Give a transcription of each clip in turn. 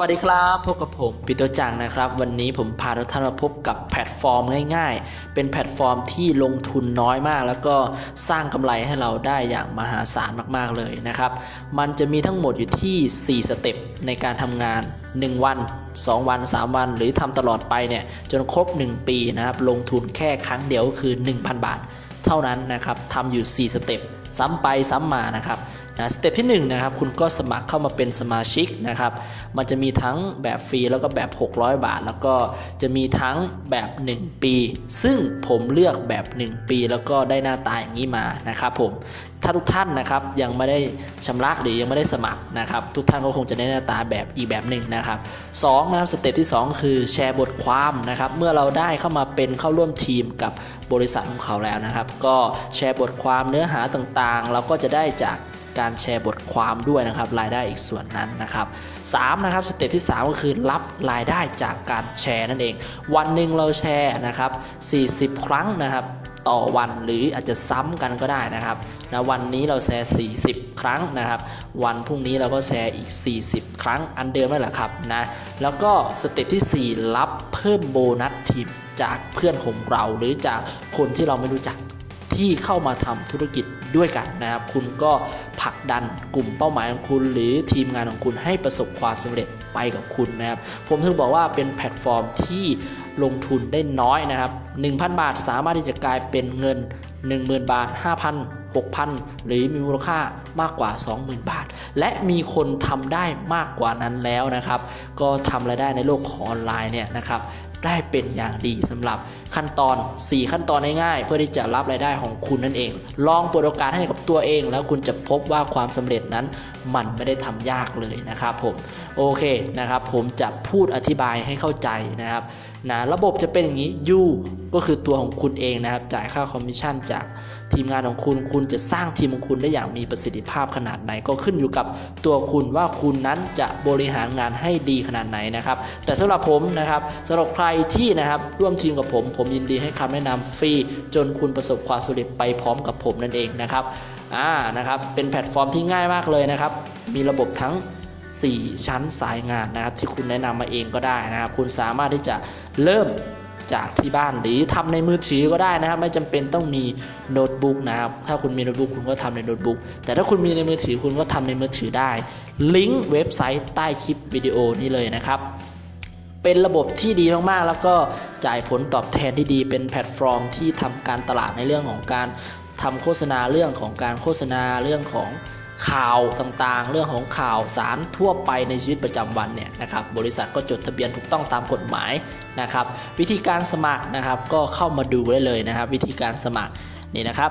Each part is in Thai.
วัสดีครับพบกับผมปิโตจังนะครับ วันนี้ผมพาทุกท่านมาพบกับแพลตฟอร์มง่าย ๆ เป็นแพลตฟอร์มที่ลงทุนน้อยมาก แล้วก็สร้างกำไรให้เราได้อย่างมหาศาลมากๆเลยนะครับ มันจะมีทั้งหมดอยู่ที่ 4 สเต็ปในการทำงาน 1 วัน 2 วัน 3 วัน หรือทำตลอดไปเนี่ยจนครบ 1 ปีนะครับลงทุนแค่ครั้งเดียวก็คือ 1,000 บาท เท่านั้นนะครับทำอยู่ 4 สเต็ปซ้ำไปซ้ำมานะครับ นะสเต็ปที่1นะครับคุณก็สมัครเข้ามาเป็นสมาชิกนะครับ มันจะมีทั้งแบบฟรีแล้วก็แบบ 600 บาท แล้วก็จะมีทั้งแบบ 1 ปี ซึ่งผมเลือกแบบ 1 ปี แล้วก็ได้หน้าตาอย่างนี้มานะครับผมถ้าทุกท่านนะครับยังไม่ได้ชำระหรือยังไม่ได้สมัครนะครับ ทุกท่านก็คงจะได้หน้าตาแบบอีกแบบหนึ่งนะครับสองนะครับสเต็ปที่ 2 คือแชร์บทความนะครับ เมื่อเราได้เข้ามาเป็นเข้าร่วมทีมกับบริษัทของเขาแล้วนะครับ ก็แชร์บทความเนื้อหาต่างๆ เราก็จะได้จาก การแชร์บทความด้วยนะครับรายได้อีกส่วนนั้นนะครับ3นะครับสเต็ปที่ 3 ก็คือรับรายได้จากการแชร์นั่นเอง วันหนึ่งเราแชร์นะครับ 40 ครั้งนะครับต่อวันหรืออาจจะซ้ำกันก็ได้นะครับนะวันนี้เราแชร์ 40 ครั้งนะครับ วันพรุ่งนี้เราก็แชร์อีก 40 ครั้งอันเดิมนั่นแหละครับนะแล้วก็สเต็ปที่ 4 รับเพิ่มโบนัสทีมจากเพื่อนของเราหรือจากคนที่เราไม่รู้จักที่เข้ามาทำธุรกิจ ด้วยกันนะครับ คุณก็ผลักดันกลุ่มเป้าหมายของคุณ หรือทีมงานของคุณให้ประสบความสำเร็จไปกับคุณนะครับ ผมถึงบอกว่าเป็นแพลตฟอร์มที่ลงทุนได้น้อยนะครับ 1,000 บาทสามารถที่จะกลายเป็นเงิน 10,000 บาท 5,000 6,000 หรือมีมูลค่ามากกว่า 20,000 บาท และมีคนทำได้มากกว่านั้นแล้วนะครับ ก็ทำรายได้ในโลกของออนไลน์เนี่ยนะครับ ได้เป็นอย่างดีสำหรับ ขั้นตอน 4 ขั้นตอนง่ายๆเพื่อที่จะรับรายได้ของคุณนั่นเอง ลองเปิดโอกาสให้กับตัวเอง แล้วคุณจะพบว่าความสำเร็จนั้นมันไม่ได้ทำยากเลยนะครับผมโอเคนะครับผมจะพูดอธิบายให้เข้าใจนะครับนะระบบจะเป็นอย่างนี้ U ก็คือตัวของคุณเองนะครับจ่ายค่าคอมมิชชั่นจากทีมงานของคุณ คุณจะสร้างทีมของคุณได้อย่างมีประสิทธิภาพขนาดไหน ก็ขึ้นอยู่กับตัวคุณว่าคุณนั้นจะบริหารงานให้ดีขนาดไหนนะครับแต่สำหรับผมนะครับสำหรับใครที่นะครับร่วมทีมกับผมผมยินดีให้คำแนะนำฟรี จนคุณประสบความสำเร็จไปพร้อมกับผมนั่นเองนะครับอ่านะครับเป็นแพลตฟอร์มที่ง่ายมากเลยนะครับ มีระบบทั้ง 4 ชั้นสายงานนะครับ ที่คุณแนะนำมาเองก็ได้นะครับ คุณสามารถที่จะเริ่มจากที่บ้านหรือทำในมือถือก็ได้นะครับ ไม่จำเป็นต้องมีโน้ตบุ๊กนะครับ ถ้าคุณมีโน้ตบุ๊กคุณก็ทำในโน้ตบุ๊กแต่ถ้าคุณมีในมือถือคุณก็ทำในมือถือได้ ลิงก์เว็บไซต์ใต้คลิปวิดีโอนี้เลยนะครับ เป็นระบบที่ดีมากๆ แล้วก็จ่ายผลตอบแทนที่ดีเป็นแพลตฟอร์มที่ทำการตลาดในเรื่องของการทำโฆษณาเรื่องของการโฆษณาเรื่องของข่าวต่างๆ เรื่องของข่าวสารทั่วไปในชีวิตประจำวันเนี่ยนะครับบริษัทก็จดทะเบียนถูกต้องตามกฎหมายนะครับวิธีการสมัครนะครับก็เข้ามาดูได้เลยนะครับ วิธีการสมัครนี่นะครับ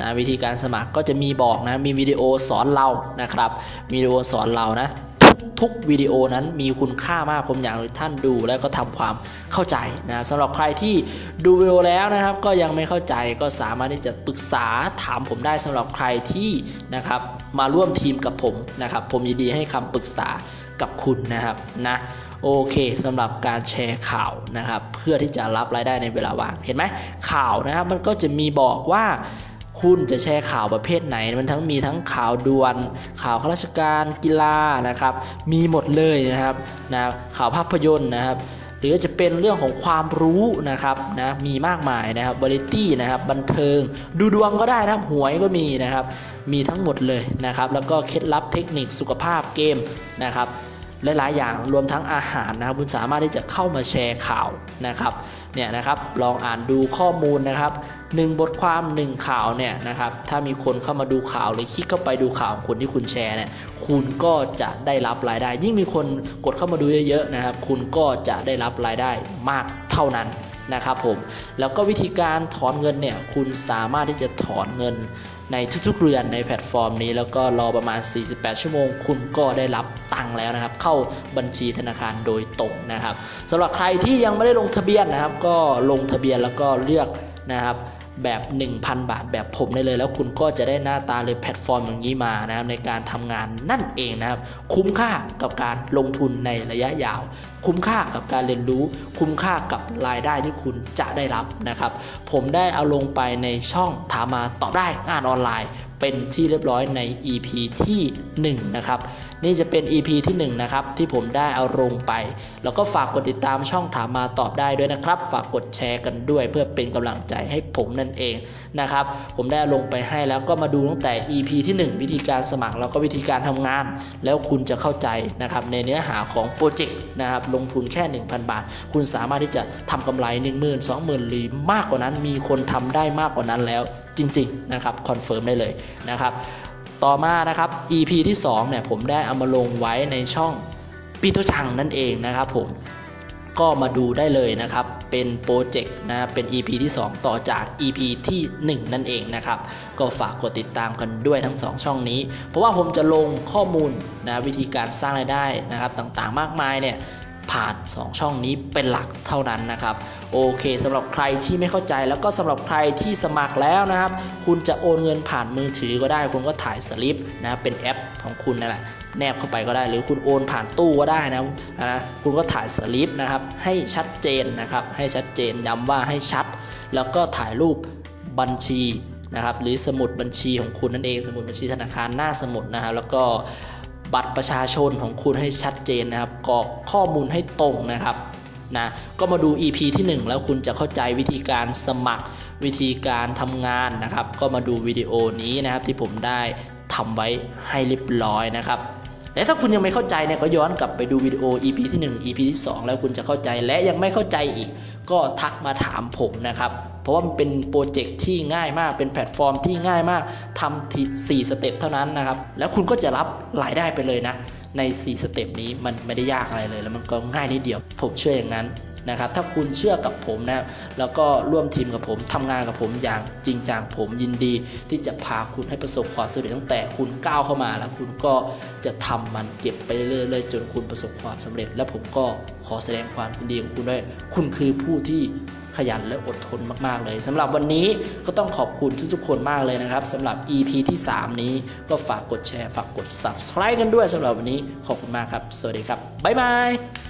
นะวิธีการสมัครก็จะมีบอกนะมีวิดีโอสอนเรานะครับวิดีโอสอนเรานะ ทุกวิดีโอนั้นมีคุณค่ามากผมอยากให้ท่านดูแล้วก็ทำความเข้าใจนะครับสำหรับใครที่ดูวิดีโอแล้วนะครับ ก็ยังไม่เข้าใจก็สามารถที่จะปรึกษาถามผมได้สำหรับใครที่นะครับมาร่วมทีมกับผมนะครับ ผมยินดีให้คำปรึกษากับคุณนะครับนะโอเคสำหรับการแชร์ข่าวนะครับ เพื่อที่จะรับรายได้ในเวลาว่างเห็นไหมข่าวนะครับมันก็จะมีบอกว่า คุณจะแชร์ข่าวประเภทไหน มันทั้งมีทั้งข่าวด่วน ข่าวข้าราชการกีฬานะครับ มีหมดเลยนะครับนะข่าวภาพยนตร์นะครับหรือจะเป็นเรื่องของความรู้นะครับนะมีมากมายนะครับบริตี้นะครับบันเทิง ดูดวงก็ได้นะครับหวยก็มีนะครับ มีทั้งหมดเลยนะครับ แล้วก็เคล็ดลับเทคนิคสุขภาพเกมนะครับหลายๆอย่างรวมทั้งอาหารนะครับคุณสามารถที่จะเข้ามาแชร์ข่าวนะครับเนี่ยนะครับลองอ่านดูข้อมูลนะครับ หนึ่งบทความหนึ่งข่าวเนี่ยนะครับถ้ามีคนเข้ามาดูข่าวหรือคลิกเข้าไปดูข่าวของคนที่คุณแชร์เนี่ยคุณก็จะได้รับรายได้ ยิ่งมีคนกดเข้ามาดูเยอะๆนะครับคุณก็จะได้รับรายได้มากเท่านั้นนะครับผมแล้วก็วิธีการถอนเงินเนี่ยคุณสามารถที่จะถอนเงินในทุกๆเรือนในแพลตฟอร์มนี้ แล้วก็รอประมาณ 48 ชั่วโมง คุณก็ได้รับตังค์แล้วนะครับ เข้าบัญชีธนาคารโดยตรงนะครับสำหรับใครที่ยังไม่ได้ลงทะเบียนนะครับ ก็ลงทะเบียนแล้วก็เลือกนะครับ แบบ 1,000 บาทแบบผมได้เลย แล้วคุณก็จะได้หน้าตาเลยแพลตฟอร์มอย่างนี้มานะครับในการทำงานนั่นเองนะครับ คุ้มค่ากับการลงทุนในระยะยาว คุ้มค่ากับการเรียนรู้ คุ้มค่ากับรายได้ที่คุณจะได้รับนะครับ ผมได้เอาลงไปในช่องถามมาตอบได้งานออนไลน์ เป็นที่เรียบร้อยใน EP ที่ 1 นะครับ นี่จะเป็น EP ที่ 1 นะครับ ที่ผมได้เอาลงไป แล้วก็ฝากกดติดตามช่องถามมาตอบได้ด้วยนะครับ ฝากกดแชร์กันด้วย เพื่อเป็นกำลังใจให้ผมนั่นเองนะครับ ผมได้เอาลงไปให้แล้วก็มาดูตั้งแต่ EP ที่ 1 วิธีการสมัครแล้วก็วิธีการทำงาน แล้วคุณจะเข้าใจนะครับในเนื้อหาของโปรเจกต์นะครับลงทุนแค่ 1,000 บาท คุณสามารถที่จะทำกำไร 1 0 0 0 0 20,000หรือมากกว่านั้นมีคนทำได้มากกว่านั้นแล้ว จริงๆนะครับคอนเฟิร์มได้เลยนะครับต่อมานะครับ EP ที่2เนี่ยผมได้เอามาลงไว้ในช่องปีโตจังนั่นเองนะครับผมก็มาดูได้เลยนะครับ เป็นโปรเจกต์นะครับเป็น EP ที่ 2 ต่อจาก EP ที่ 1 นั่นเองนะครับ ก็ฝากกดติดตามกันด้วยทั้ง 2 ช่องนี้ เพราะว่าผมจะลงข้อมูลนะวิธีการสร้างรายได้นะครับต่างๆ มากมายเนี่ย ผ่าน 2 ช่องนี้เป็นหลักเท่านั้นนะครับ โอเคสำหรับใครที่ไม่เข้าใจแล้วก็สำหรับใครที่สมัครแล้วนะครับ คุณจะโอนเงินผ่านมือถือก็ได้ คุณก็ถ่ายสลิปนะเป็นแอปของคุณนั่นแหละแนบเข้าไปก็ได้หรือคุณโอนผ่านตู้ก็ได้นะนะคุณก็ถ่ายสลิปนะครับให้ชัดเจนนะครับให้ชัดเจนย้ำว่าให้ชัด แล้วก็ถ่ายรูปบัญชีนะครับหรือสมุดบัญชีของคุณนั่นเองสมุดบัญชีธนาคารหน้าสมุดนะครับแล้วก็ บัตรประชาชนของคุณให้ชัดเจนนะครับกรอกข้อมูลให้ตรงนะครับนะก็มาดู EP ที่ 1 แล้วคุณจะเข้าใจวิธีการสมัครวิธีการทำงานนะครับ ก็มาดูวิดีโอนี้นะครับที่ผมได้ทำไว้ให้เรียบร้อยนะครับแต่ถ้าคุณยังไม่เข้าใจเนี่ยก็ย้อนกลับไปดูวิดีโอ EP ที่ 1 EP ที่ 2 แล้วคุณจะเข้าใจและยังไม่เข้าใจอีก ก็ทักมาถามผมนะครับ เพราะว่ามันเป็นโปรเจกต์ที่ง่ายมากเป็นแพลตฟอร์มที่ง่ายมากทำที่สี่สเต็ปเท่านั้นนะครับ แล้วคุณก็จะรับรายได้ไปเลยนะ ใน 4 สเต็ปนี้มันไม่ได้ยากอะไรเลย แล้วมันก็ง่ายนิดเดียว ผมเชื่ออย่างนั้นนะครับถ้าคุณเชื่อกับผมนะแล้วก็ร่วมทีมกับผมทำงานกับผมอย่างจริงจังผมยินดี ที่จะพาคุณให้ประสบความสำเร็จตั้งแต่คุณก้าวเข้ามา แล้วคุณก็จะทำมันเก็บไปเรื่อยๆจนคุณประสบความสำเร็จ และผมก็ขอแสดงความยินดีกับคุณด้วย คุณคือผู้ที่ ขยันและอดทนมากๆเลยสำหรับวันนี้ก็ต้องขอบคุณทุกๆคนมากเลยนะครับสำหรับ EP ที่ 3 นี้ก็ฝากกดแชร์ ฝากกด Subscribe กันด้วยสำหรับวันนี้ขอบคุณมากครับ สวัสดีครับ บ๊ายบาย